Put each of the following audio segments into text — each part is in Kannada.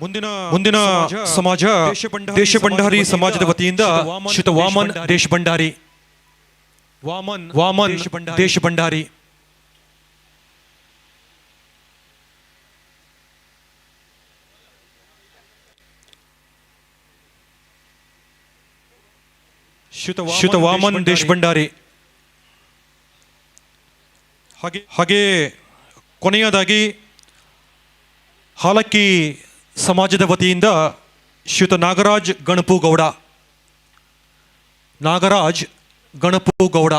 ಮುಂದಿನ ಮುಂದಿನ ಸಮಾಜ ದೇಶ ಭಂಡಾರಿ ಸಮಾಜದ ವತಿಯಿಂದ ಶ್ರೀತ ವಾಮನ್ ದೇಶ ಭಂಡಾರಿ ವಾಮನ್ ವಾಮನ್ ದೇಶ ಭಂಡಾರಿ ಶ್ಯುತ ವಾಮನ್ ದೇಶ ಭಂಡಾರಿ ಹಾಗೆ ಹಾಗೆ ಕೊನೆಯದಾಗಿ ಹಾಲಕ್ಕಿ ಸಮಾಜದ ವತಿಯಿಂದ ಶ್ರೀಯುತ ನಾಗರಾಜ್ ಗಣಪು ಗೌಡ ನಾಗರಾಜ್ ಗಣಪು ಗೌಡ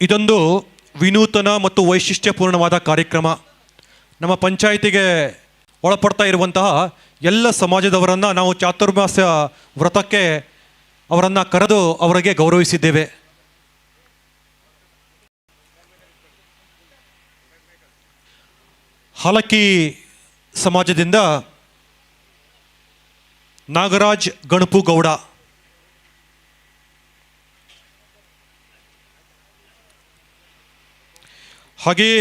ಇದೊಂದು ವಿನೂತನ ಮತ್ತು ವೈಶಿಷ್ಟ್ಯಪೂರ್ಣವಾದ ಕಾರ್ಯಕ್ರಮ. ನಮ್ಮ ಪಂಚಾಯಿತಿಗೆ ಒಳಪಡ್ತಾ ಇರುವಂತಹ ಎಲ್ಲ ಸಮಾಜದವರನ್ನು ನಾವು ಚಾತುರ್ಮಾಸ ವ್ರತಕ್ಕೆ ಅವರನ್ನು ಕರೆದು ಅವರಿಗೆ ಗೌರವಿಸಿದ್ದೇವೆ. ಹಾಲಕ್ಕಿ ಸಮಾಜದಿಂದ ನಾಗರಾಜ್ ಗಣಪು ಗೌಡ ಹಾಗೆಯೇ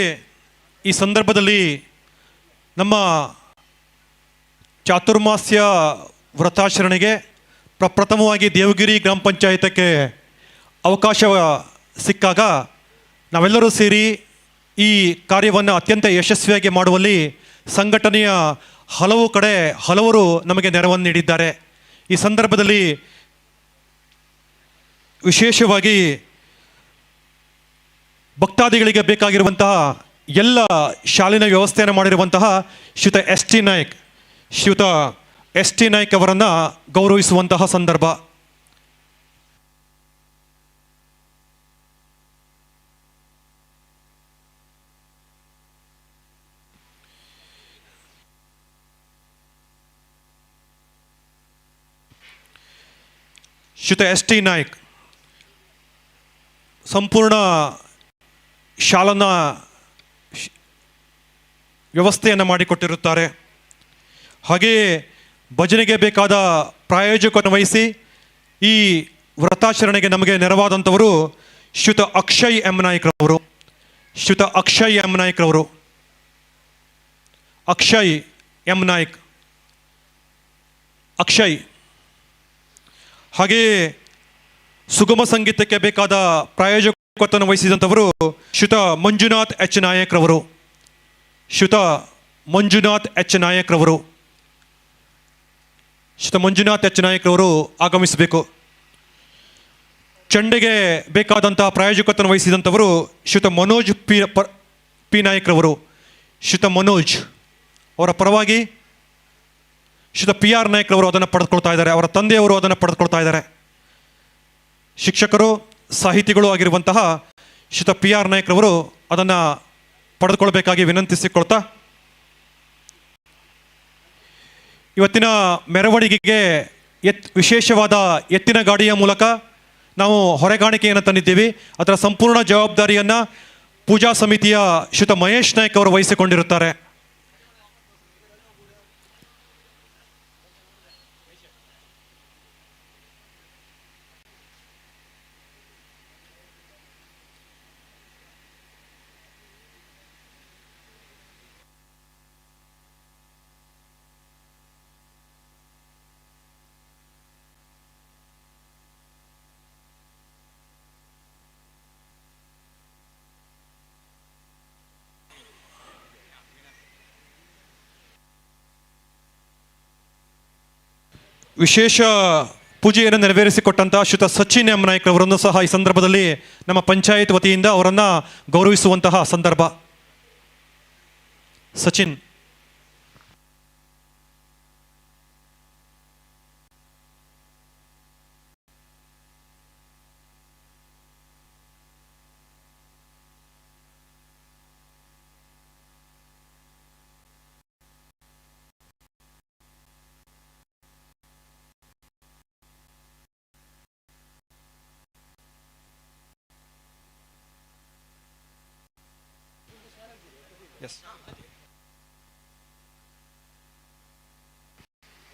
ಈ ಸಂದರ್ಭದಲ್ಲಿ ನಮ್ಮ ಚಾತುರ್ಮಾಸ್ಯ ವ್ರತಾಚರಣೆಗೆ ಪ್ರಪ್ರಥಮವಾಗಿ ದೇವಗಿರಿ ಗ್ರಾಮ ಪಂಚಾಯತಕ್ಕೆ ಅವಕಾಶ ಸಿಕ್ಕಾಗ ನಾವೆಲ್ಲರೂ ಸೇರಿ ಈ ಕಾರ್ಯವನ್ನು ಅತ್ಯಂತ ಯಶಸ್ವಿಯಾಗಿ ಮಾಡುವಲ್ಲಿ ಸಂಘಟನೆಯ ಹಲವು ಕಡೆ ಹಲವರು ನಮಗೆ ನೆರವನ್ನು ನೀಡಿದ್ದಾರೆ. ಈ ಸಂದರ್ಭದಲ್ಲಿ ವಿಶೇಷವಾಗಿ ಭಕ್ತಾದಿಗಳಿಗೆ ಬೇಕಾಗಿರುವಂತಹ ಎಲ್ಲ ಶಾಲಿನ ವ್ಯವಸ್ಥೆಯನ್ನು ಮಾಡಿರುವಂತಹ ಶ್ರೀತ ಎಸ್ ಟಿ ನಾಯ್ಕ್. ಶ್ರೀತ ಎಸ್ ಟಿ ನಾಯ್ಕ್ ಅವರನ್ನು ಗೌರವಿಸುವಂತಹ ಸಂದರ್ಭ. ಶ್ರೀಯುತ ಎಸ್ ಟಿ ನಾಯ್ಕ್. ಸಂಪೂರ್ಣ ಶಾಲನ ವ್ಯವಸ್ಥೆಯನ್ನು ಮಾಡಿಕೊಟ್ಟಿರುತ್ತಾರೆ. ಹಾಗೆಯೇ ಭಜನೆಗೆ ಬೇಕಾದ ಪ್ರಾಯೋಜಕವನ್ನು ವಹಿಸಿ ಈ ವ್ರತಾಚರಣೆಗೆ ನಮಗೆ ನೆರವಾದಂಥವರು ಶ್ರುತ ಅಕ್ಷಯ್ ಎಂ ನಾಯ್ಕ್ರವರು ಶ್ರುತ ಅಕ್ಷಯ್ ಎಂ ನಾಯ್ಕ್ರವರು ಅಕ್ಷಯ್ ಎಂ ನಾಯ್ಕ್. ಅಕ್ಷಯ್. ಹಾಗೆಯೇ ಸುಗಮ ಸಂಗೀತಕ್ಕೆ ಬೇಕಾದ ಪ್ರಾಯೋಜಕತ್ವವನ್ನು ವಹಿಸಿದಂಥವರು ಶ್ರುತ ಮಂಜುನಾಥ್ ಎಚ್ ನಾಯಕ್ರವರು. ಶ್ರುತ ಮಂಜುನಾಥ್ ಎಚ್ ನಾಯಕ್ರವರು. ಶ್ರುತ ಮಂಜುನಾಥ್ ಎಚ್ ನಾಯಕ್ರವರು ಆಗಮಿಸಬೇಕು. ಚಂಡೆಗೆ ಬೇಕಾದಂತಹ ಪ್ರಾಯೋಜಕತ್ವವನ್ನು ವಹಿಸಿದಂಥವರು ಶ್ರುತ ಮನೋಜ್ ಪಿ ಪ ನಾಯಕ್ರವರು. ಶ್ರುತ ಮನೋಜ್ ಅವರ ಪರವಾಗಿ ಶ್ರುತ ಪಿ ಆರ್ ನಾಯಕ್ರವರು ಅದನ್ನು ಪಡೆದುಕೊಳ್ತಾ ಇದ್ದಾರೆ. ಅವರ ತಂದೆಯವರು ಅದನ್ನು ಪಡೆದುಕೊಳ್ತಾ ಇದ್ದಾರೆ. ಶಿಕ್ಷಕರು, ಸಾಹಿತಿಗಳು ಆಗಿರುವಂತಹ ಶ್ರೀತ ಪಿ ಆರ್ ನಾಯ್ಕ್ರವರು ಅದನ್ನು ಪಡೆದುಕೊಳ್ಬೇಕಾಗಿ ವಿನಂತಿಸಿಕೊಳ್ತಾ ಇವತ್ತಿನ ಮೆರವಣಿಗೆಗೆ ಎತ್, ವಿಶೇಷವಾದ ಎತ್ತಿನ ಗಾಡಿಯ ಮೂಲಕ ನಾವು ಹೊರೆಗಾಣಿಕೆಯನ್ನು ತಂದಿದ್ದೀವಿ. ಅದರ ಸಂಪೂರ್ಣ ಜವಾಬ್ದಾರಿಯನ್ನು ಪೂಜಾ ಸಮಿತಿಯ ಶ್ರೀತ ಮಹೇಶ್ ನಾಯ್ಕ್ ಅವರು ವಹಿಸಿಕೊಂಡಿರುತ್ತಾರೆ. ವಿಶೇಷ ಪೂಜೆಯನ್ನು ನೆರವೇರಿಸಿಕೊಟ್ಟಂತಹ ಶ್ರುತ ಸಚಿನ್ ಎಂ ನಾಯ್ಕ್ ಅವರನ್ನು ಸಹ ಈ ಸಂದರ್ಭದಲ್ಲಿ ನಮ್ಮ ಪಂಚಾಯತ್ ವತಿಯಿಂದ ಅವರನ್ನು ಗೌರವಿಸುವಂತಹ ಸಂದರ್ಭ. ಸಚಿನ್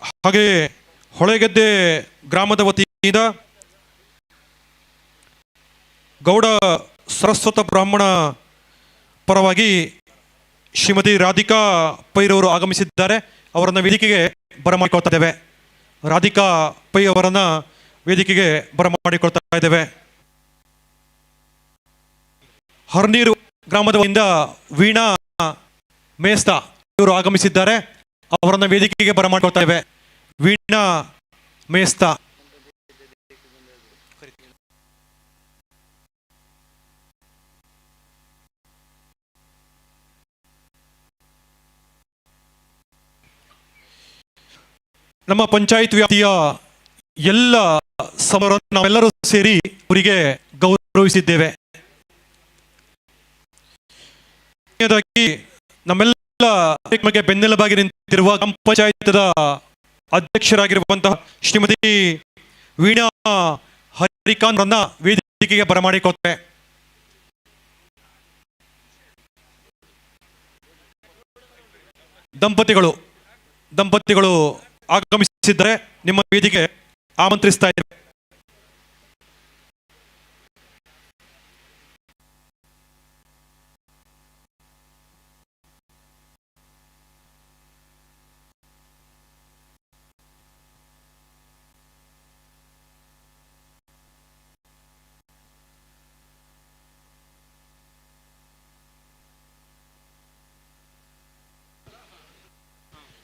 ಹಾಗೆ ಹೊಳೆಗೆದ್ದೆ ಗ್ರಾಮದ ವತಿಯಿಂದ ಗೌಡ ಸರಸ್ವತ ಬ್ರಾಹ್ಮಣ ಪರವಾಗಿ ಶ್ರೀಮತಿ ರಾಧಿಕಾ ಪೈರವರು ಆಗಮಿಸಿದ್ದಾರೆ. ಅವರನ್ನು ವೇದಿಕೆಗೆ ಬರಮಾಡಿಕೊಳ್ತಾ ಇದ್ದೇವೆ. ರಾಧಿಕಾ ಪೈ ಅವರನ್ನು ವೇದಿಕೆಗೆ ಬರಮಾಡಿಕೊಳ್ತಾ ಇದ್ದೇವೆ. ಹರ್ನೀರು ಗ್ರಾಮದಿಂದ ವೀಣಾ ಮೇಸ್ತಾ ಇವರು ಆಗಮಿಸಿದ್ದಾರೆ. ಅವರನ್ನು ವೇದಿಕೆಗೆ ಬರಮಾಡ್ಕೊಳ್ತಾ ಇವೆ. ವೀಣಾ ಮೇಸ್ತಾ. ನಮ್ಮ ಪಂಚಾಯತ್ ವ್ಯಾಪ್ತಿಯ ಎಲ್ಲ ಸಮರ ನಾವೆಲ್ಲರೂ ಸೇರಿ ಅವರಿಗೆ ಗೌರವಿಸಿದ್ದೇವೆ. ನಮ್ಮೆಲ್ಲ ಕಾರ್ಯಕ್ರಮಕ್ಕೆ ಬೆನ್ನೆಲುಬಾಗಿ ನಿಂತಿರುವ ಗ್ರಾಮ ಪಂಚಾಯತದ ಅಧ್ಯಕ್ಷರಾಗಿರುವಂತಹ ಶ್ರೀಮತಿ ವೀಣಾ ಹರಿಕಾಂತ್ ರನ್ನ ವೇದಿಕೆಗೆ ಬರಮಾಡಿಕೊತ್ತೆ ದಂಪತಿಗಳು ದಂಪತಿಗಳು ಆಗಮಿಸಿದ್ದಾರೆ ನಿಮ್ಮ ವೇದಿಕೆ ಆಮಂತ್ರಿಸ್ತಾ ಇದ್ದೇವೆ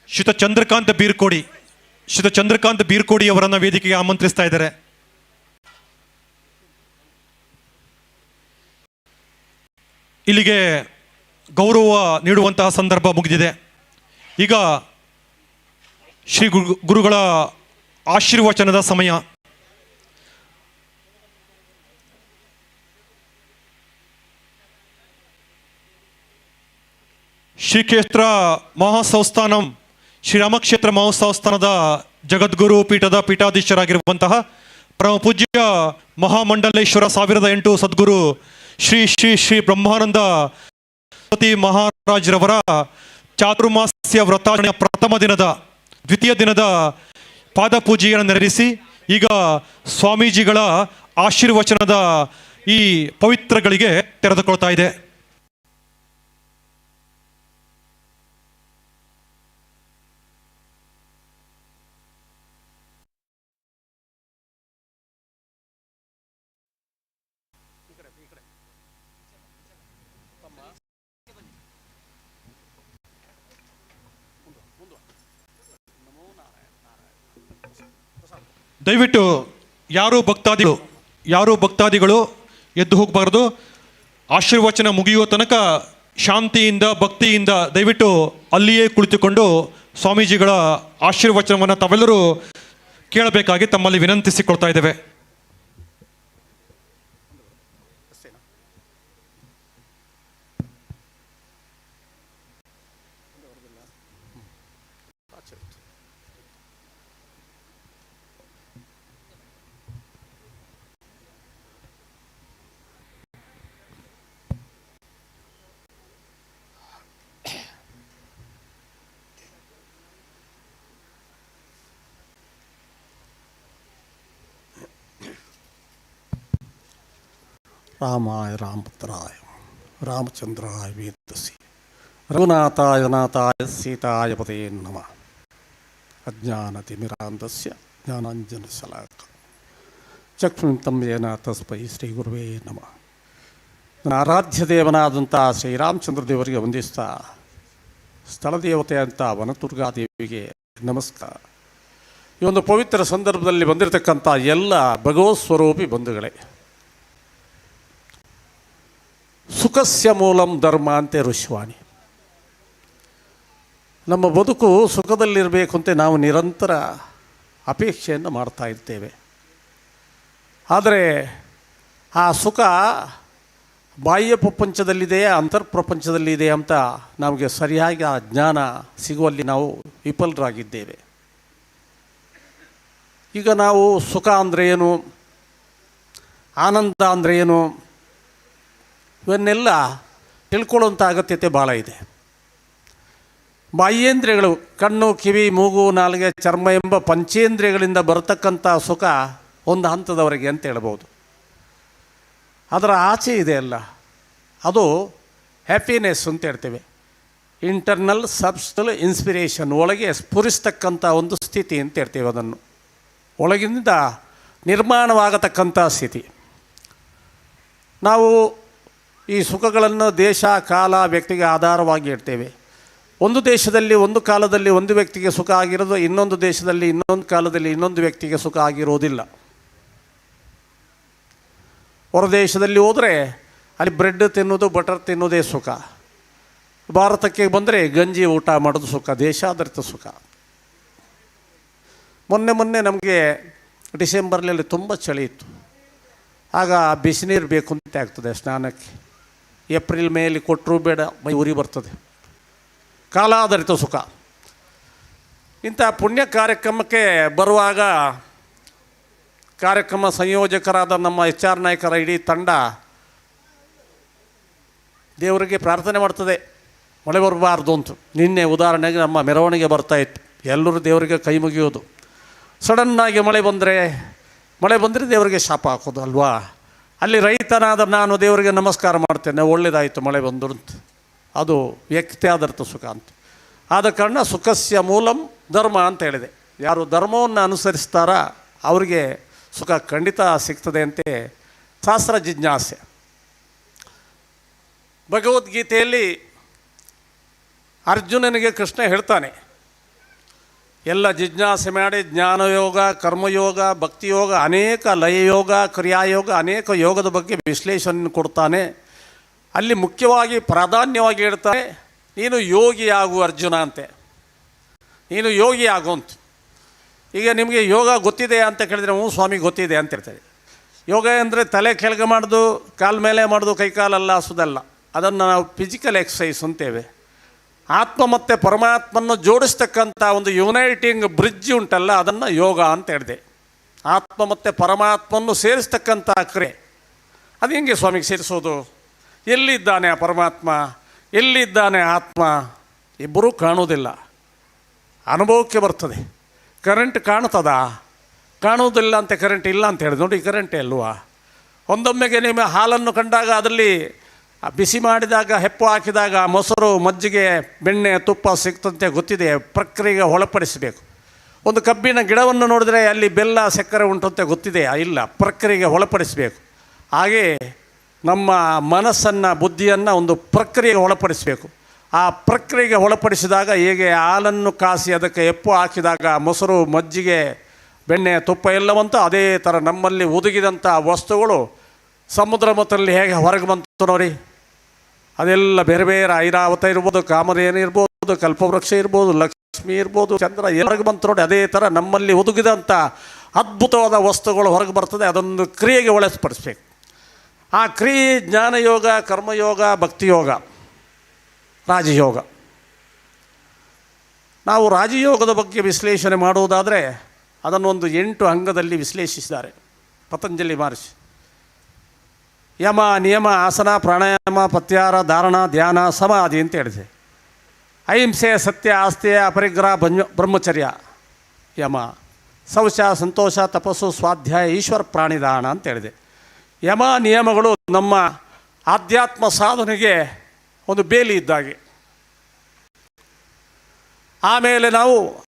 ಶ್ರೀತ ಚಂದ್ರಕಾಂತ್ ಬೀರ್ಕೋಡಿ ಶ್ರೀತ ಚಂದ್ರಕಾಂತ್ ಬೀರ್ಕೋಡಿ ಅವರನ್ನು ವೇದಿಕೆಗೆ ಆಮಂತ್ರಿಸ್ತಾ ಇದ್ದಾರೆ. ಇಲ್ಲಿಗೆ ಗೌರವ ನೀಡುವಂತಹ ಸಂದರ್ಭ ಮುಗಿದಿದೆ. ಈಗ ಶ್ರೀ ಗುರು- ಗುರುಗಳ ಆಶೀರ್ವಚನದ ಸಮಯ. ಶ್ರೀಕ್ಷೇತ್ರ ಮಹಾಸಂಸ್ಥಾನಂ ಶ್ರೀರಾಮಕ್ಷೇತ್ರ ಸ್ಥಾನದ ಜಗದ್ಗುರು ಪೀಠದ ಪೀಠಾಧೀಶರಾಗಿರುವಂತಹ ಪರಮ ಪೂಜ್ಯ ಮಹಾಮಂಡಲೇಶ್ವರ ಸಾವಿರದ ಎಂಟು ಸದ್ಗುರು ಶ್ರೀ ಶ್ರೀ ಶ್ರೀ ಬ್ರಹ್ಮಾನಂದ ಮಹಾರಾಜರವರ ಚಾತುರ್ಮಾಸ್ಯ ವ್ರತಾಚರಣೆಯ ಪ್ರಥಮ ದಿನದ ದ್ವಿತೀಯ ದಿನದ ಪಾದಪೂಜೆಯನ್ನು ನೆರವೇರಿಸಿ, ಈಗ ಸ್ವಾಮೀಜಿಗಳ ಆಶೀರ್ವಚನದ ಈ ಪವಿತ್ರಗಳಿಗೆ ತೆರೆದುಕೊಳ್ತಾ ಇದೆ. ದಯವಿಟ್ಟು ಯಾರು ಭಕ್ತಾದಿಗಳು ಯಾರು ಭಕ್ತಾದಿಗಳು ಎದ್ದು ಹೋಗಬಾರ್ದು. ಆಶೀರ್ವಚನ ಮುಗಿಯುವ ತನಕ ಶಾಂತಿಯಿಂದ, ಭಕ್ತಿಯಿಂದ ದಯವಿಟ್ಟು ಅಲ್ಲಿಯೇ ಕುಳಿತುಕೊಂಡು ಸ್ವಾಮೀಜಿಗಳ ಆಶೀರ್ವಚನವನ್ನು ತಾವೆಲ್ಲರೂ ಕೇಳಬೇಕಾಗಿ ತಮ್ಮಲ್ಲಿ ವಿನಂತಿಸಿಕೊಳ್ತಾ ಇದ್ದೇವೆ. ರಾಮಾಯ ರಾಮಪುತ್ರಾಯ ರಾಮಚಂದ್ರಾಯ ವೇದಸಿ ರಘುನಾಥಾಯ ನಾಥಾಯ ಸೀತಾಯ ಪದೇ ಅಜ್ಞಾನ ಅಜ್ಞಾನತಿಮಿರಾಂಧಸ್ಯ ಜ್ಞಾನಾಂಜನ ಶಲಾಕ ಚಕ್ಷುಂತಂ ಏನ ತಸ್ಪೈ ಶ್ರೀ ಗುರುವೇ ನಮ ನನ್ನ ಆರಾಧ್ಯ ದೇವನಾದಂಥ ಶ್ರೀರಾಮಚಂದ್ರ ದೇವರಿಗೆ ವಂದಿಸ್ತಾ ಸ್ಥಳ ದೇವತೆ ಅಂತ ವನದುರ್ಗಾದೇವಿಗೆ ನಮಸ್ಕಾರ। ಈ ಒಂದು ಪವಿತ್ರ ಸಂದರ್ಭದಲ್ಲಿ ಬಂದಿರತಕ್ಕಂಥ ಎಲ್ಲ ಭಗವತ್ ಸ್ವರೂಪಿ ಬಂಧುಗಳೇ ಸುಖಸ್ಯ ಮೂಲಂ ಧರ್ಮ ಅಂತೆ ಋಷಿವಾಣಿ. ನಮ್ಮ ಬದುಕು ಸುಖದಲ್ಲಿರಬೇಕು ಅಂತ ನಾವು ನಿರಂತರ ಅಪೇಕ್ಷೆಯನ್ನು ಮಾಡ್ತಾ ಇರ್ತೇವೆ. ಆದರೆ ಆ ಸುಖ ಬಾಹ್ಯ ಪ್ರಪಂಚದಲ್ಲಿದೆಯೇ ಅಂತರ್ಪ್ರಪಂಚದಲ್ಲಿದೆ ಅಂತ ನಮಗೆ ಸರಿಯಾಗಿ ಆ ಜ್ಞಾನ ಸಿಗುವಲ್ಲಿ ನಾವು ವಿಫಲರಾಗಿದ್ದೇವೆ. ಈಗ ನಾವು ಸುಖ ಅಂದರೆ ಏನು, ಆನಂದ ಅಂದರೆ ಏನು ಇವನ್ನೆಲ್ಲ ತಿಳ್ಕೊಳ್ಳುವಂಥ ಅಗತ್ಯತೆ ಭಾಳ ಇದೆ. ಬಾಹ್ಯೇಂದ್ರಿಯಗಳು ಕಣ್ಣು, ಕಿವಿ, ಮೂಗು, ನಾಲಿಗೆ, ಚರ್ಮ ಎಂಬ ಪಂಚೇಂದ್ರಿಯಗಳಿಂದ ಬರತಕ್ಕಂಥ ಸುಖ ಒಂದು ಹಂತದವರೆಗೆ ಅಂತ ಹೇಳ್ಬೋದು. ಅದರ ಆಚೆ ಇದೆ ಅಲ್ಲ. ಅದು ಹ್ಯಾಪಿನೆಸ್ ಅಂತ ಹೇಳ್ತೇವೆ. ಇಂಟರ್ನಲ್ ಸಬ್ಸ್ಟಲ್ ಇನ್ಸ್ಪಿರೇಷನ್ ಒಳಗೆ ಸ್ಫುರಿಸ್ತಕ್ಕಂಥ ಒಂದು ಸ್ಥಿತಿ ಅಂತ ಹೇಳ್ತೇವೆ ಅದನ್ನು. ಒಳಗಿನಿಂದ ನಿರ್ಮಾಣವಾಗತಕ್ಕಂಥ ಸ್ಥಿತಿ. ನಾವು ಈ ಸುಖಗಳನ್ನು ದೇಶ, ಕಾಲ, ವ್ಯಕ್ತಿಗೆ ಆಧಾರವಾಗಿ ಇಡ್ತೇವೆ. ಒಂದು ದೇಶದಲ್ಲಿ ಒಂದು ಕಾಲದಲ್ಲಿ ಒಂದು ವ್ಯಕ್ತಿಗೆ ಸುಖ ಆಗಿರೋದು, ಇನ್ನೊಂದು ದೇಶದಲ್ಲಿ ಇನ್ನೊಂದು ಕಾಲದಲ್ಲಿ ಇನ್ನೊಂದು ವ್ಯಕ್ತಿಗೆ ಸುಖ ಆಗಿರೋದಿಲ್ಲ. ಹೊರ ದೇಶದಲ್ಲಿ ಹೋದರೆ ಅಲ್ಲಿ ಬ್ರೆಡ್ ತಿನ್ನೋದು, ಬಟರ್ ತಿನ್ನೋದೇ ಸುಖ. ಭಾರತಕ್ಕೆ ಬಂದರೆ ಗಂಜಿ ಊಟ ಮಾಡೋದು ಸುಖ ದೇಶಾಧಾರಿತ ಸುಖ. ಮೊನ್ನೆ ಮೊನ್ನೆ ನಮಗೆ ಡಿಸೆಂಬರ್ನಲ್ಲಿ ತುಂಬ ಚಳಿ ಇತ್ತು. ಆಗ ಬಿಸಿನೀರು ಬೇಕು ಅಂತ ಆಗ್ತದೆ ಸ್ನಾನಕ್ಕೆ. ಏಪ್ರಿಲ್ ಮೇಲಿ ಕೊಟ್ಟರೂ ಬೇಡ, ಮೈ ಉರಿ ಬರ್ತದೆ. ಕಾಲಾಧಾರಿತ ಸುಖ. ಇಂಥ ಪುಣ್ಯ ಕಾರ್ಯಕ್ರಮಕ್ಕೆ ಬರುವಾಗ ಕಾರ್ಯಕ್ರಮ ಸಂಯೋಜಕರಾದ ನಮ್ಮ ಎಚ್ ಆರ್ ನಾಯಕರ ಇಡೀ ತಂಡ ದೇವರಿಗೆ ಪ್ರಾರ್ಥನೆ ಮಾಡ್ತದೆ. ಮಳೆ ಬರಬಾರ್ದು ಅಂತ. ನಿನ್ನೆ ಉದಾಹರಣೆಗೆ ನಮ್ಮ ಮೆರವಣಿಗೆ ಬರ್ತಾ ಇತ್ತು. ಎಲ್ಲರೂ ದೇವರಿಗೆ ಕೈ ಮುಗಿಯೋದು. ಸಡನ್ನಾಗಿ ಮಳೆ ಬಂದರೆ ಮಳೆ ಬಂದರೆ ದೇವರಿಗೆ ಶಾಪ ಹಾಕೋದು ಅಲ್ವಾ? ಅಲ್ಲಿ ರೈತನಾದ ನಾನು ದೇವರಿಗೆ ನಮಸ್ಕಾರ ಮಾಡ್ತೇನೆ, ಒಳ್ಳೇದಾಯಿತು, ಮಳೆ ಬಂದರು ಅಂತ. ಅದು ವ್ಯಕ್ತಿ ಆಧಾರಿತ ಸುಖ ಅಂತ. ಆದ ಕಾರಣ ಸುಖಸ್ಯ ಮೂಲಂ ಧರ್ಮ ಅಂತ ಹೇಳಿದೆ. ಯಾರು ಧರ್ಮವನ್ನು ಅನುಸರಿಸ್ತಾರ, ಅವರಿಗೆ ಸುಖ ಖಂಡಿತ ಸಿಗ್ತದೆ ಅಂತೆ ಶಾಸ್ತ್ರ ಜಿಜ್ಞಾಸೆ. ಭಗವದ್ಗೀತೆಯಲ್ಲಿ ಅರ್ಜುನನಿಗೆ ಕೃಷ್ಣ ಹೇಳ್ತಾನೆ ಎಲ್ಲ ಜಿಜ್ಞಾಸೆ ಮಾಡಿ ಜ್ಞಾನಯೋಗ, ಕರ್ಮಯೋಗ, ಭಕ್ತಿಯೋಗ, ಅನೇಕ ಲಯಯೋಗ, ಕ್ರಿಯಾಯೋಗ, ಅನೇಕ ಯೋಗದ ಬಗ್ಗೆ ವಿಶ್ಲೇಷಣೆ ಕೊಡ್ತಾನೆ. ಅಲ್ಲಿ ಮುಖ್ಯವಾಗಿ ಪ್ರಾಧಾನ್ಯವಾಗಿ ಹೇಳ್ತಾನೆ, ನೀನು ಯೋಗಿ ಆಗು ಅರ್ಜುನ ಅಂತೆ. ನೀನು ಯೋಗಿ ಆಗು ಅಂತ. ಈಗ ನಿಮಗೆ ಯೋಗ ಗೊತ್ತಿದೆ ಅಂತ ಕೇಳಿದ್ರೆ, ಹ್ಞೂ ಸ್ವಾಮಿ ಗೊತ್ತಿದೆ ಅಂತ ಹೇಳ್ತಾರೆ. ಯೋಗ ಅಂದರೆ ತಲೆ ಕೆಳಗೆ ಮಾಡೋದು, ಕಾಲ ಮೇಲೆ ಮಾಡೋದು ಕೈಕಾಲಲ್ಲ ಸುದಲ್ಲ ಅದನ್ನು ನಾವು ಫಿಸಿಕಲ್ ಎಕ್ಸಸೈಸ್ ಅಂತೇವೆ. ಆತ್ಮ ಮತ್ತು ಪರಮಾತ್ಮನ ಜೋಡಿಸ್ತಕ್ಕಂಥ ಒಂದು ಯುನೈಟಿಂಗ್ ಬ್ರಿಡ್ಜ್ ಉಂಟಲ್ಲ, ಅದನ್ನು ಯೋಗ ಅಂತ ಹೇಳಿದೆ. ಆತ್ಮ ಮತ್ತು ಪರಮಾತ್ಮನ್ನು ಸೇರಿಸ್ತಕ್ಕಂಥ ಕ್ರೆ ಅದು ಹೆಂಗೆ ಸ್ವಾಮಿಗೆ ಸೇರಿಸೋದು? ಎಲ್ಲಿದ್ದಾನೆ ಆ ಪರಮಾತ್ಮ? ಎಲ್ಲಿದ್ದಾನೆ ಆತ್ಮ? ಇಬ್ಬರೂ ಕಾಣೋದಿಲ್ಲ ಅನುಭವಕ್ಕೆ ಬರ್ತದೆ. ಕರೆಂಟ್ ಕಾಣ್ತದ? ಕಾಣುವುದಿಲ್ಲ ಅಂತ ಕರೆಂಟ್ ಇಲ್ಲ ಅಂತ ಹೇಳಿ ನೋಡಿ ಕರೆಂಟೇ ಅಲ್ವಾ? ಒಂದೊಮ್ಮೆಗೆ ನಿಮ್ಮ ಹಾಲನ್ನು ಕಂಡಾಗ ಅದರಲ್ಲಿ ಬಿಸಿ ಮಾಡಿದಾಗ, ಹೆಪ್ಪು ಹಾಕಿದಾಗ ಮೊಸರು ಮಜ್ಜಿಗೆ, ಬೆಣ್ಣೆ, ತುಪ್ಪ ಸಿಗ್ತಂತೆ ಗೊತ್ತಿದೆ, ಪ್ರಕ್ರಿಯೆಗೆ ಒಳಪಡಿಸಬೇಕು. ಒಂದು ಕಬ್ಬಿನ ಗಿಡವನ್ನು ನೋಡಿದರೆ ಅಲ್ಲಿ ಬೆಲ್ಲ, ಸಕ್ಕರೆ ಉಂಟಂತೆ ಗೊತ್ತಿದೆ ಇಲ್ಲ, ಪ್ರಕ್ರಿಯೆಗೆ ಒಳಪಡಿಸಬೇಕು. ಹಾಗೇ ನಮ್ಮ ಮನಸ್ಸನ್ನು, ಬುದ್ಧಿಯನ್ನು ಒಂದು ಪ್ರಕ್ರಿಯೆಗೆ ಒಳಪಡಿಸಬೇಕು. ಆ ಪ್ರಕ್ರಿಯೆಗೆ ಒಳಪಡಿಸಿದಾಗ ಹೇಗೆ ಹಾಲನ್ನು ಕಾಸಿ ಅದಕ್ಕೆ ಎಪ್ಪು ಹಾಕಿದಾಗ ಮೊಸರು, ಮಜ್ಜಿಗೆ, ಬೆಣ್ಣೆ, ತುಪ್ಪ ಎಲ್ಲವಂತೂ ಅದೇ ಥರ ನಮ್ಮಲ್ಲಿ ಒದಗಿದಂಥ ವಸ್ತುಗಳು ಸಮುದ್ರ ಮಟ್ಟದಲ್ಲಿ ಹೇಗೆ ಹೊರಗೆ ಬಂತು ನೋಡಿ. ಅದೆಲ್ಲ ಬೇರೆ ಬೇರೆ ಐರಾವತ ಇರ್ಬೋದು, ಕಾಮಧೇನು ಇರ್ಬೋದು, ಕಲ್ಪವೃಕ್ಷ ಇರ್ಬೋದು, ಲಕ್ಷ್ಮಿ ಇರ್ಬೋದು, ಚಂದ್ರ ಹೊರಗೆ ಬಂತು ನೋಡಿ, ಅದೇ ಥರ ನಮ್ಮಲ್ಲಿ ಒದಗಿದಂಥ ಅದ್ಭುತವಾದ ವಸ್ತುಗಳು ಹೊರಗೆ ಬರ್ತದೆ, ಅದೊಂದು ಕ್ರಿಯೆಗೆ ಒಳಸ್ಪಡಿಸ್ಬೇಕು. ಆ ಕ್ರಿಯೆ, ಜ್ಞಾನಯೋಗ, ಕರ್ಮಯೋಗ, ಭಕ್ತಿಯೋಗ, ರಾಜಯೋಗ. ನಾವು ರಾಜಯೋಗದ ಬಗ್ಗೆ ವಿಶ್ಲೇಷಣೆ ಮಾಡುವುದಾದರೆ ಅದನ್ನು ಒಂದು ಎಂಟು ಅಂಗದಲ್ಲಿ ವಿಶ್ಲೇಷಿಸಿದ್ದಾರೆ. ಪತಂಜಲಿ ಮಹರ್ಷಿ. ಯಮ, ನಿಯಮ, ಆಸನ, ಪ್ರಾಣಾಯಾಮ ಪತ್ಯಾರ ಧಾರಣ, ಧ್ಯಾನ, ಸಮಾಧಿ ಅಂತ ಹೇಳಿದೆ. ಅಹಿಂಸೆ, ಸತ್ಯ ಆಸ್ತಿಯ ಅಪರಿಗ್ರಹ, ಬ್ರಹ್ಮ, ಬ್ರಹ್ಮಚರ್ಯ. ಯಮ, ಶೌಚ, ಸಂತೋಷ, ತಪಸ್ಸು, ಸ್ವಾಧ್ಯಾಯ, ಈಶ್ವರ ಪ್ರಾಣಿದಾನ ಅಂತ ಹೇಳಿದೆ. ಯಮ, ನಿಯಮಗಳು ನಮ್ಮ ಆಧ್ಯಾತ್ಮ ಸಾಧನೆಗೆ ಒಂದು ಬೇಲಿ ಇದ್ದಾಗೆ ಆಮೇಲೆ ನಾವು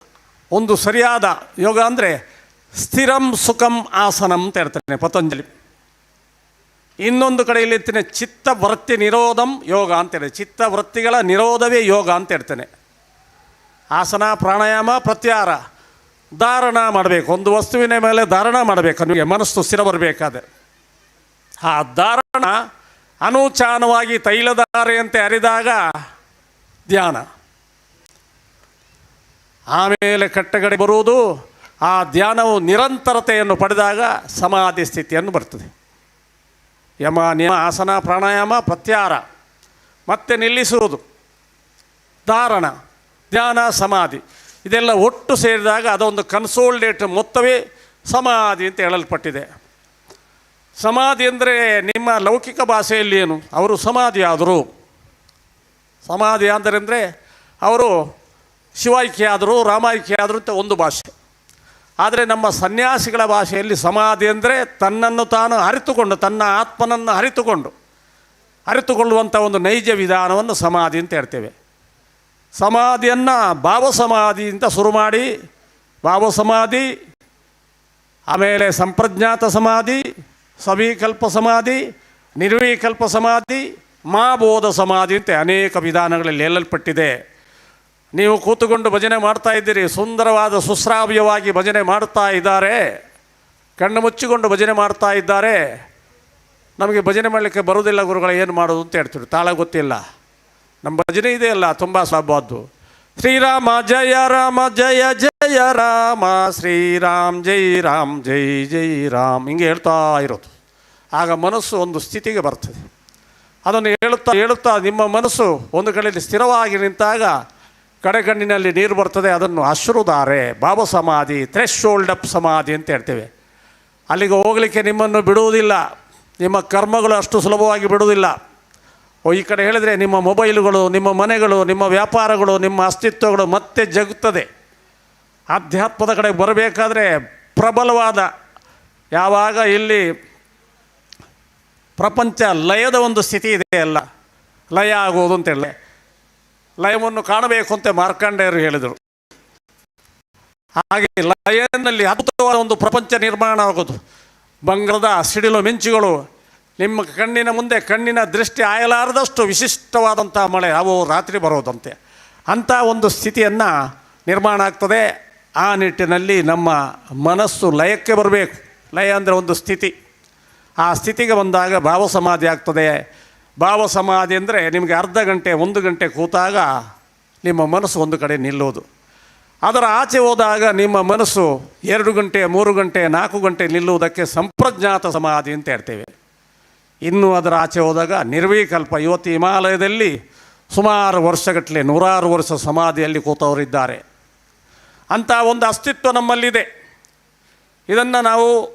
ಒಂದು ಸರಿಯಾದ ಯೋಗ ಅಂದರೆ ಸ್ಥಿರಂ ಸುಖಂ ಆಸನಂ ಅಂತ ಹೇಳ್ತೇನೆ ಪತಂಜಲಿ. ಇನ್ನೊಂದು ಕಡೆ ಇಲ್ಲಿ ಚಿತ್ತ ಚಿತ್ತವೃತ್ತಿ ನಿರೋಧಂ ಯೋಗ ಅಂತೇಳಿ ಚಿತ್ತವೃತ್ತಿಗಳ ನಿರೋಧವೇ ಯೋಗ ಅಂತ ಹೇಳ್ತೇನೆ ಆಸನ, ಪ್ರಾಣಾಯಾಮ, ಪ್ರತ್ಯಾಹಾರ ಧಾರಣ ಮಾಡಬೇಕು. ಒಂದು ವಸ್ತುವಿನ ಮೇಲೆ ಧಾರಣ ಮಾಡಬೇಕು. ನಿಮಗೆ ಮನಸ್ಸು ಸ್ಥಿರ ಬರಬೇಕಾದ್ರೆ ಆ ಧಾರಣ ಅನುಚಾನವಾಗಿ ತೈಲಧಾರೆಯಂತೆ ಅರಿದಾಗ ಧ್ಯಾನ. ಆಮೇಲೆ ಕಟ್ಟಗಡೆ ಬರುವುದು ಆ ಧ್ಯಾನವು ನಿರಂತರತೆಯನ್ನು ಪಡೆದಾಗ ಸಮಾಧಿ ಸ್ಥಿತಿಯನ್ನು ಬರ್ತದೆ. ಯಮ ನಿಯಮ ಆಸನ, ಪ್ರಾಣಾಯಾಮ ಪ್ರತ್ಯಾರ ಮತ್ತೆ ನಿಲ್ಲಿಸುವುದು. ಧಾರಣ, ಧ್ಯಾನ, ಸಮಾಧಿ. ಇದೆಲ್ಲ ಒಟ್ಟು ಸೇರಿದಾಗ ಅದೊಂದು ಕನ್ಸೋಲ್ಡೇಟ್ ಮೊತ್ತವೇ ಸಮಾಧಿ ಅಂತ ಹೇಳಲ್ಪಟ್ಟಿದೆ. ಸಮಾಧಿ ಅಂದರೆ ನಿಮ್ಮ ಲೌಕಿಕ ಭಾಷೆಯಲ್ಲಿ ಏನು? ಅವರು ಸಮಾಧಿ ಆದರು ಸಮಾಧಿ ಅಂದರೆ ಅವರು ಶಿವಾಯ್ಕೆ ಆದರು ರಾಮಾಯ್ಕೆ ಆದರು ಅಂತ ಒಂದು ಭಾಷೆ. ಆದರೆ ನಮ್ಮ ಸನ್ಯಾಸಿಗಳ ಭಾಷೆಯಲ್ಲಿ ಸಮಾಧಿ ಅಂದರೆ ತನ್ನನ್ನು ತಾನು ಅರಿತುಕೊಂಡು, ತನ್ನ ಆತ್ಮನನ್ನು ಅರಿತುಕೊಂಡು ಅರಿತುಕೊಳ್ಳುವಂಥ ಒಂದು ನೈಜ ವಿಧಾನವನ್ನು ಸಮಾಧಿ ಅಂತ ಹೇಳ್ತೇವೆ. ಸಮಾಧಿಯನ್ನು ಭಾವ ಸಮಾಧಿ ಅಂತ ಶುರು ಮಾಡಿ ಭಾವ ಸಮಾಧಿ ಆಮೇಲೆ ಸಂಪ್ರಜ್ಞಾತ ಸಮಾಧಿ ಸವಿಕಲ್ಪ ಸಮಾಧಿ, ನಿರ್ವಿಕಲ್ಪ ಸಮಾಧಿ ಮಾಬೋಧ ಸಮಾಧಿ ಅಂತ ಅನೇಕ ವಿಧಾನಗಳಲ್ಲಿ ಹೇಳಲ್ಪಟ್ಟಿದೆ. ನೀವು ಕೂತುಕೊಂಡು ಭಜನೆ ಮಾಡ್ತಾ ಇದ್ದೀರಿ, ಸುಂದರವಾದ ಸುಶ್ರಾವ್ಯವಾಗಿ ಭಜನೆ ಮಾಡ್ತಾ ಇದ್ದಾರೆ, ಕಣ್ಣು ಮುಚ್ಚಿಕೊಂಡು ಭಜನೆ ಮಾಡ್ತಾ ಇದ್ದಾರೆ. ನಮಗೆ ಭಜನೆ ಮಾಡಲಿಕ್ಕೆ ಬರುವುದಿಲ್ಲ ಗುರುಗಳು, ಏನು ಮಾಡೋದು ಅಂತ ಹೇಳ್ತೀವಿ. ತಾಳ ಗೊತ್ತಿಲ್ಲ. ನಮ್ಮ ಭಜನೆ ಇದೆಯಲ್ಲ ತುಂಬ ಸಬ್ಬಾದ್ದು ಶ್ರೀರಾಮ ಜಯ ರಾಮ, ಜಯ ಜಯ ರಾಮ, ಶ್ರೀರಾಮ್ ಜೈ ರಾಮ್, ಜೈ ಜೈ ರಾಮ್, ಹಿಂಗೆ ಹೇಳ್ತಾ ಇರೋದು. ಆಗ ಮನಸ್ಸು ಒಂದು ಸ್ಥಿತಿಗೆ ಬರ್ತದೆ. ಅದನ್ನು ಹೇಳುತ್ತಾ ಹೇಳುತ್ತಾ ನಿಮ್ಮ ಮನಸ್ಸು ಒಂದು ಕಡೆಯಲ್ಲಿ ಸ್ಥಿರವಾಗಿ ನಿಂತಾಗ ಕಡೆಗಣ್ಣಿನಲ್ಲಿ ನೀರು ಬರ್ತದೆ, ಅದನ್ನು ಅಶ್ರುಧಾರೆ, ಭಾವ ಸಮಾಧಿ ಥ್ರೆಶ್ ಅಪ್ ಸಮಾಧಿ ಅಂತ ಹೇಳ್ತೇವೆ. ಅಲ್ಲಿಗೆ ಹೋಗಲಿಕ್ಕೆ ನಿಮ್ಮನ್ನು ಬಿಡುವುದಿಲ್ಲ. ನಿಮ್ಮ ಕರ್ಮಗಳು ಅಷ್ಟು ಸುಲಭವಾಗಿ ಬಿಡುವುದಿಲ್ಲ. ಈ ಕಡೆ ಹೇಳಿದರೆ ನಿಮ್ಮ ಮೊಬೈಲುಗಳು, ನಿಮ್ಮ ಮನೆಗಳು, ನಿಮ್ಮ ವ್ಯಾಪಾರಗಳು, ನಿಮ್ಮ ಅಸ್ತಿತ್ವಗಳು ಮತ್ತೆ ಜಗುತ್ತದೆ. ಆಧ್ಯಾತ್ಮದ ಕಡೆ ಬರಬೇಕಾದ್ರೆ ಪ್ರಬಲವಾದ, ಯಾವಾಗ ಇಲ್ಲಿ ಪ್ರಪಂಚ ಲಯದ ಒಂದು ಸ್ಥಿತಿ ಇದೆ ಅಲ್ಲ. ಲಯ ಆಗುವುದು ಅಂತ ಹೇಳಿ. ಲಯವನ್ನು ಕಾಣಬೇಕು ಅಂತ ಮಾರ್ಕಂಡೆಯರು ಹೇಳಿದರು. ಹಾಗೆ ಲಯನಲ್ಲಿ ಅದ್ಭುತವಾದ ಒಂದು ಪ್ರಪಂಚ ನಿರ್ಮಾಣ ಆಗೋದು. ಬಂಗಾರದ ಸಿಡಿಲು ಮಿಂಚುಗಳು, ನಿಮ್ಮ ಕಣ್ಣಿನ ಮುಂದೆ ಕಣ್ಣಿನ ದೃಷ್ಟಿ ಆಯಲಾರದಷ್ಟು ವಿಶಿಷ್ಟವಾದಂಥ ಮಳೆ ಅವು ರಾತ್ರಿ ಬರೋದಂತೆ. ಅಂಥ ಒಂದು ಸ್ಥಿತಿಯನ್ನು ನಿರ್ಮಾಣ ಆಗ್ತದೆ. ಆ ನಿಟ್ಟಿನಲ್ಲಿ ನಮ್ಮ ಮನಸ್ಸು ಲಯಕ್ಕೆ ಬರಬೇಕು. ಲಯ ಅಂದರೆ ಒಂದು ಸ್ಥಿತಿ. ಆ ಸ್ಥಿತಿಗೆ ಬಂದಾಗ ಭಾವ ಸಮಾಧಿ ಆಗ್ತದೆ. ಭಾವ ಸಮಾಧಿ ಅಂದರೆ ನಿಮಗೆ ಅರ್ಧ ಗಂಟೆ, ಒಂದು ಗಂಟೆ ಕೂತಾಗ ನಿಮ್ಮ ಮನಸ್ಸು ಒಂದು ಕಡೆ ನಿಲ್ಲೋದು. ಅದರ ಆಚೆ ಹೋದಾಗ ನಿಮ್ಮ ಮನಸ್ಸು ಎರಡು ಗಂಟೆ, ಮೂರು ಗಂಟೆ, ನಾಲ್ಕು ಗಂಟೆ ನಿಲ್ಲುವುದಕ್ಕೆ ಸಂಪ್ರಜ್ಞಾತ ಸಮಾಧಿ ಅಂತ ಹೇಳ್ತೇವೆ. ಇನ್ನು ಅದರ ಆಚೆ ಹೋದಾಗ ನಿರ್ವಿಕಲ್ಪ ಇವತ್ತು ಹಿಮಾಲಯದಲ್ಲಿ ಸುಮಾರು ವರ್ಷಗಟ್ಟಲೆ ನೂರಾರು ವರ್ಷ ಸಮಾಧಿಯಲ್ಲಿ ಕೂತವರಿದ್ದಾರೆ. ಅಂಥ ಒಂದು ಅಸ್ತಿತ್ವ ನಮ್ಮಲ್ಲಿದೆ. ಇದನ್ನು ನಾವು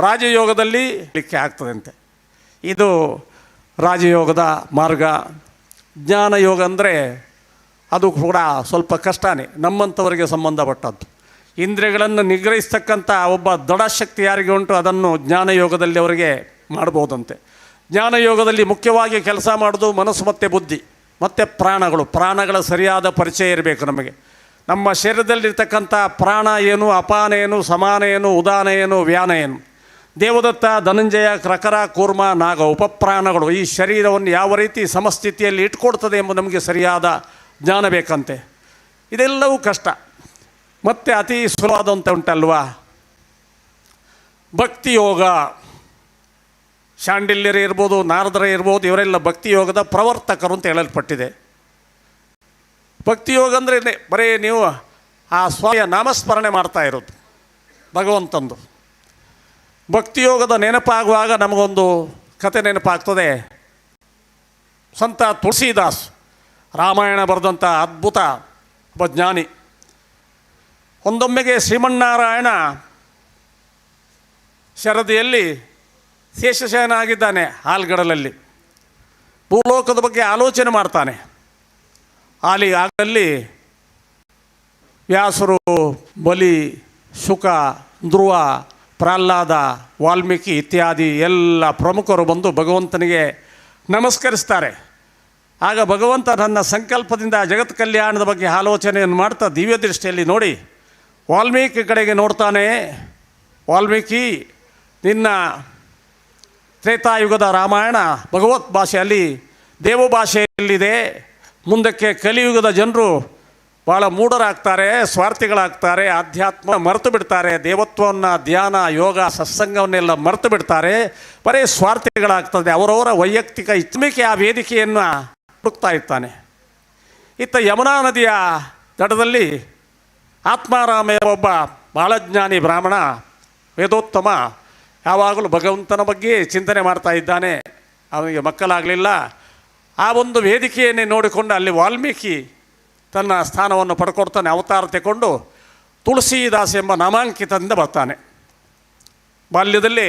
ರಾಜಯೋಗದಲ್ಲಿ ಲಿಕ್ಕೆ ಆಗ್ತದಂತೆ. ಇದು ರಾಜಯೋಗದ ಮಾರ್ಗ. ಜ್ಞಾನಯೋಗ ಅಂದರೆ ಅದು ಕೂಡ ಸ್ವಲ್ಪ ಕಷ್ಟನೇ, ನಮ್ಮಂಥವರಿಗೆ ಸಂಬಂಧಪಟ್ಟದ್ದು. ಇಂದ್ರಿಯಗಳನ್ನು ನಿಗ್ರಹಿಸ್ತಕ್ಕಂಥ ಒಬ್ಬ ದೃಢಶಕ್ತಿ ಯಾರಿಗೆ ಉಂಟು, ಅದನ್ನು ಜ್ಞಾನಯೋಗದಲ್ಲಿ ಅವರಿಗೆ ಮಾಡ್ಬೋದಂತೆ. ಜ್ಞಾನಯೋಗದಲ್ಲಿ ಮುಖ್ಯವಾಗಿ ಕೆಲಸ ಮಾಡೋದು ಮನಸ್ಸು ಮತ್ತು ಬುದ್ಧಿ, ಮತ್ತು ಪ್ರಾಣಗಳು. ಪ್ರಾಣಗಳ ಸರಿಯಾದ ಪರಿಚಯ ಇರಬೇಕು ನಮಗೆ. ನಮ್ಮ ಶರೀರದಲ್ಲಿರ್ತಕ್ಕಂಥ ಪ್ರಾಣ ಏನು, ಅಪಾನ ಏನು, ಸಮಾನ ಏನು, ಉದಾನ ಏನು, ವ್ಯಾನ ಏನು? ದೇವದತ್ತ, ಧನಂಜಯ, ಕ್ರಕರ, ಕೂರ್ಮ, ನಾಗ ಉಪಪ್ರಾಣಗಳು ಈ ಶರೀರವನ್ನು ಯಾವ ರೀತಿ ಸಮಸ್ಥಿತಿಯಲ್ಲಿ ಇಟ್ಕೊಡ್ತದೆ ಎಂಬ ನಮಗೆ ಸರಿಯಾದ ಜ್ಞಾನ ಬೇಕಂತೆ. ಇದೆಲ್ಲವೂ ಕಷ್ಟ. ಮತ್ತು ಅತಿ ಸುಲಭವಾದಂಥ ಉಂಟಲ್ವಾ? ಭಕ್ತಿ ಯೋಗ ಶಾಂಡಿಲ್ಯರೇ ಇರ್ಬೋದು, ನಾರದರೇ ಇರ್ಬೋದು, ಇವರೆಲ್ಲ ಭಕ್ತಿ ಯೋಗದ ಪ್ರವರ್ತಕರು ಅಂತ ಹೇಳಲ್ಪಟ್ಟಿದೆ. ಭಕ್ತಿ ಯೋಗ ಅಂದರೆ ಬರೀ ನೀವು ಆ ಸ್ವಯ ನಾಮಸ್ಮರಣೆ ಮಾಡ್ತಾ ಇರೋದು ಭಗವಂತಂದು. ಭಕ್ತಿಯೋಗದ ನೆನಪಾಗುವಾಗ ನಮಗೊಂದು ಕತೆ ನೆನಪಾಗ್ತದೆ. ಸಂತ ತುಳಸಿದಾಸ್, ರಾಮಾಯಣ ಬರೆದಂಥ ಅದ್ಭುತ ಒಬ್ಬ ಜ್ಞಾನಿ ಒಂದೊಮ್ಮೆಗೆ ಶ್ರೀಮನ್ನಾರಾಯಣ ಶರದಿಯಲ್ಲಿ ಶೇಷಶಯನ ಆಗಿದ್ದಾನೆ ಹಾಲ್ಗಡಲಲ್ಲಿ. ಭೂಲೋಕದ ಬಗ್ಗೆ ಆಲೋಚನೆ ಮಾಡ್ತಾನೆ. ಅಲ್ಲಿ ಆಗಲಲ್ಲಿ ವ್ಯಾಸರು ಬಲಿ, ಶುಕ, ಧ್ರುವ ಪ್ರಹ್ಲಾದ, ವಾಲ್ಮೀಕಿ ಇತ್ಯಾದಿ ಎಲ್ಲ ಪ್ರಮುಖರು ಬಂದು ಭಗವಂತನಿಗೆ ನಮಸ್ಕರಿಸ್ತಾರೆ. ಆಗ ಭಗವಂತ ನನ್ನ ಸಂಕಲ್ಪದಿಂದ ಜಗತ್ ಕಲ್ಯಾಣದ ಬಗ್ಗೆ ಆಲೋಚನೆಯನ್ನು ಮಾಡ್ತಾ ದಿವ್ಯ ದೃಷ್ಟಿಯಲ್ಲಿ ನೋಡಿ, ವಾಲ್ಮೀಕಿ ಕಡೆಗೆ ನೋಡ್ತಾನೆ, ವಾಲ್ಮೀಕಿ, ನಿನ್ನ ತ್ರೇತಾಯುಗದ ರಾಮಾಯಣ ಭಗವತ್ ಭಾಷೆಯಲ್ಲಿ ದೇವ ಭಾಷೆಯಲ್ಲಿದೆ ಮುಂದಕ್ಕೆ ಕಲಿಯುಗದ ಜನರು ಭಾಳ ಮೂಢರಾಗ್ತಾರೆ, ಸ್ವಾರ್ಥಿಗಳಾಗ್ತಾರೆ, ಆಧ್ಯಾತ್ಮ ಮರೆತು ಬಿಡ್ತಾರೆ ದೇವತ್ವವನ್ನು ಧ್ಯಾನ, ಯೋಗ, ಸತ್ಸಂಗವನ್ನೆಲ್ಲ ಮರೆತು ಬಿಡ್ತಾರೆ, ಬರೀ ಸ್ವಾರ್ಥಿಗಳಾಗ್ತದೆ, ಅವರವರ ವೈಯಕ್ತಿಕ ಇಚ್ಛಿಕೆ ಆ ವೇದಿಕೆಯನ್ನು ಹುಡುಕ್ತಾ ಇರ್ತಾನೆ. ಇತ್ತ ಯಮುನಾ ನದಿಯ ದಡದಲ್ಲಿ ಆತ್ಮಾರಾಮ ಎಂಬ ಒಬ್ಬ ಬಾಳಜ್ಞಾನಿ ಬ್ರಾಹ್ಮಣ, ವೇದೋತ್ತಮ, ಯಾವಾಗಲೂ ಭಗವಂತನ ಬಗ್ಗೆ ಚಿಂತನೆ ಮಾಡ್ತಾ ಇದ್ದಾನೆ. ಅವನಿಗೆ ಮಕ್ಕಳಾಗಲಿಲ್ಲ. ಆ ಒಂದು ವೇದಿಕೆಯನ್ನೇ ನೋಡಿಕೊಂಡು ಅಲ್ಲಿ ವಾಲ್ಮೀಕಿ ತನ್ನ ಸ್ಥಾನವನ್ನು ಪಡ್ಕೊಡ್ತಾನೆ, ಅವತಾರ ತೆಕೊಂಡು ತುಳಸಿದಾಸ್ ಎಂಬ ನಾಮಾಂಕಿತದಿಂದ ಬರ್ತಾನೆ. ಬಾಲ್ಯದಲ್ಲಿ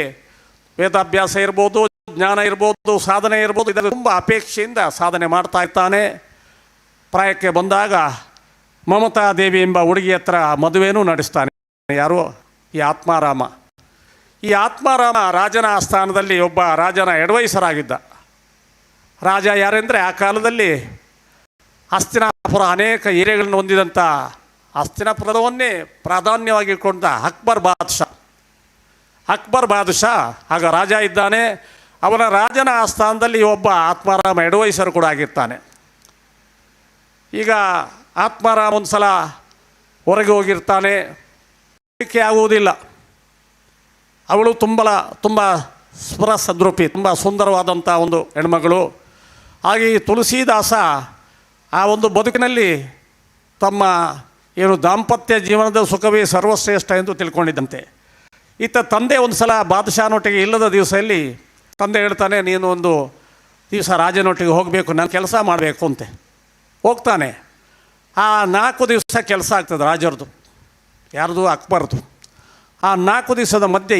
ವೇದಾಭ್ಯಾಸ ಇರ್ಬೋದು, ಜ್ಞಾನ ಇರ್ಬೋದು, ಸಾಧನೆ ಇರ್ಬೋದು ಇದರಲ್ಲಿ ತುಂಬ ಅಪೇಕ್ಷೆಯಿಂದ ಸಾಧನೆ ಮಾಡ್ತಾ ಇರ್ತಾನೆ. ಪ್ರಾಯಕ್ಕೆ ಬಂದಾಗ ಮಮತಾ ದೇವಿ ಎಂಬ ಹುಡುಗಿ ಹತ್ರ ಮದುವೆನೂ ನಡೆಸ್ತಾನೆ. ಯಾರು? ಈ ಆತ್ಮಾರಾಮ. ಈ ಆತ್ಮಾರಾಮ ರಾಜನ ಆಸ್ಥಾನದಲ್ಲಿ ಒಬ್ಬ ರಾಜನ ಎಡವಯಸ್ಸರಾಗಿದ್ದ ರಾಜ ಯಾರೆಂದರೆ ಆ ಕಾಲದಲ್ಲಿ ಹಸ್ತಿನಾಪುರ ಅನೇಕ ಏರಿಯಾಗಳನ್ನು ಹೊಂದಿದಂಥ ಹಸ್ತಿನಾಪುರವನ್ನೇ ಪ್ರಾಧಾನ್ಯವಾಗಿಟ್ಕೊಂಡ ಅಕ್ಬರ್ ಬಾದ್ಶಾ. ಅಕ್ಬರ್ ಬಾದ್ಶಾ ಆಗ ರಾಜ ಇದ್ದಾನೆ. ಅವನ ರಾಜನ ಆಸ್ಥಾನದಲ್ಲಿ ಒಬ್ಬ ಆತ್ಮಾರಾಮ ಎಡವೈಸರ್ ಕೂಡ ಆಗಿರ್ತಾನೆ. ಈಗ ಆತ್ಮಾರಾಮ ಒಂದು ಸಲ ಹೊರಗೆ ಹೋಗಿರ್ತಾನೆ. ಅದಕ್ಕೆ ಆಗುವುದಿಲ್ಲ. ಅವಳು ತುಂಬಲ, ತುಂಬ ಸ್ವರ ಸದ್ರೂಪಿ, ತುಂಬ ಸುಂದರವಾದಂಥ ಒಂದು ಹೆಣ್ಮಗಳು. ಹಾಗೆ ತುಳಸಿದಾಸ ಆ ಒಂದು ಬದುಕಿನಲ್ಲಿ ತಮ್ಮ ಏನು ದಾಂಪತ್ಯ ಜೀವನದ ಸುಖವೇ ಸರ್ವಶ್ರೇಷ್ಠ ಎಂದು ತಿಳ್ಕೊಂಡಿದ್ದಂತೆ. ಇತ್ತ ತಂದೆ ಒಂದು ಸಲ ಬಾದಶಾನೊಟ್ಟಿಗೆ ಇಲ್ಲದ ದಿವಸದಲ್ಲಿ ತಂದೆ ಹೇಳ್ತಾನೆ, ನೀನು ಒಂದು ದಿವಸ ರಾಜನೊಟ್ಟಿಗೆ ಹೋಗಬೇಕು, ನಾನು ಕೆಲಸ ಮಾಡಬೇಕು ಅಂತೆ. ಹೋಗ್ತಾನೆ. ಆ ನಾಲ್ಕು ದಿವಸ ಕೆಲಸ ಆಗ್ತದೆ ರಾಜರದು. ಯಾರ್ದು ಅಕ್ಬರ್ದು ಆ ನಾಲ್ಕು ದಿವಸದ ಮಧ್ಯೆ